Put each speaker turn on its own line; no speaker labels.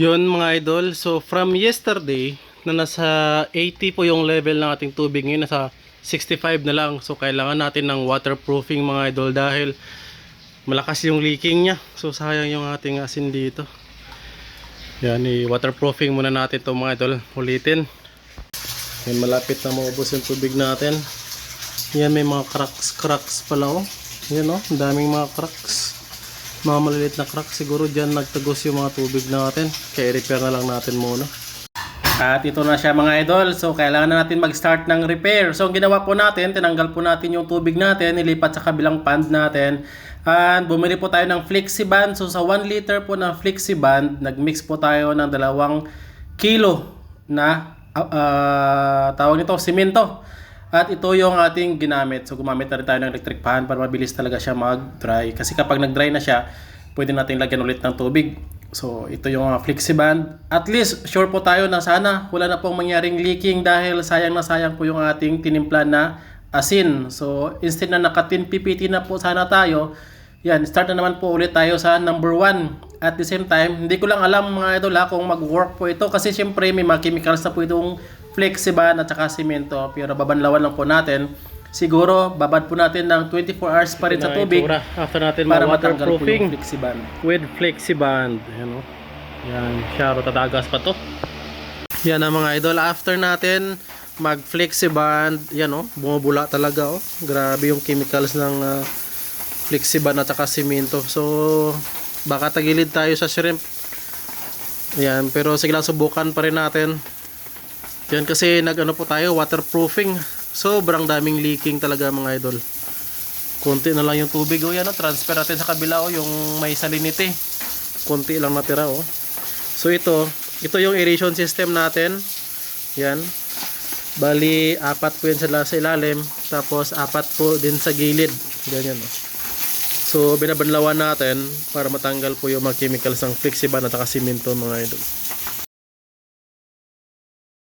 Yun mga idol, so from yesterday na nasa 80 po yung level ng ating tubig ngayon, nasa 65 na lang. So kailangan natin ng waterproofing mga idol dahil malakas yung leaking niya. So sayang yung ating asin dito. Yan, i-waterproofing muna natin to mga idol. Ulitin. Yan, malapit na maubos yung tubig natin. Yan, may mga cracks-cracks pala oh. Yan oh, daming mga cracks. Mga maliliit na cracks. Siguro dyan nagtagos yung mga tubig natin. Kaya i-repair na lang natin muna. At ito na siya mga idol. So kailangan na natin mag-start ng repair. So ang ginawa po natin, tinanggal po natin yung tubig natin, nilipat sa kabilang pond natin. And bumili po tayo ng FlexiBand. So sa 1 liter po ng FlexiBand, nag-mix po tayo ng dalawang kilo na ah, ah, tawag nito, simento. At ito yung ating ginamit. So gumamit na rin tayo ng electric fan para mabilis talaga siya mag-dry. Kasi kapag nag-dry na siya, pwede natin lagyan ulit ng tubig. So ito yung mga FlexiBand. At least sure po tayo na sana wala na pong mangyaring leaking dahil sayang na sayang po yung ating tinimpla na asin. So instead na naka 10 ppt na po sana tayo, yan, start na naman po ulit tayo sa number 1. At the same time, hindi ko lang alam mga idol ha kung mag-work po ito kasi syempre may mga chemicals na po itong flexiban at saka simento. Pero babanlawan lang po natin. Siguro, babad po natin ng 24 hours pa rin sa tubig After natin para matanggal po yung flexiban. with flexiband. Yan o. Yan, syaro tatagas pa to. Yan ang mga idol. After natin mag flexiband, yan o, bumubula talaga o. Grabe yung chemicals ng uh, flexiband at saka simento. So, baka tagilid tayo sa shrimp. Yan, pero sige lang subukan pa rin natin. Yan kasi nag-ano po tayo, waterproofing. Sobrang daming leaking talaga mga idol. Konti na lang yung tubig. O yan o, transfer natin sa kabila o, yung may salinity. Konti lang natira o. So ito, ito yung aeration system natin. Yan. Bali, apat po yan sa, sa ilalim. Tapos, apat po din sa gilid. Ganyan o. So, binabanlawan natin para matanggal po yung mga chemicals ng flexiban at saka simento mga idol.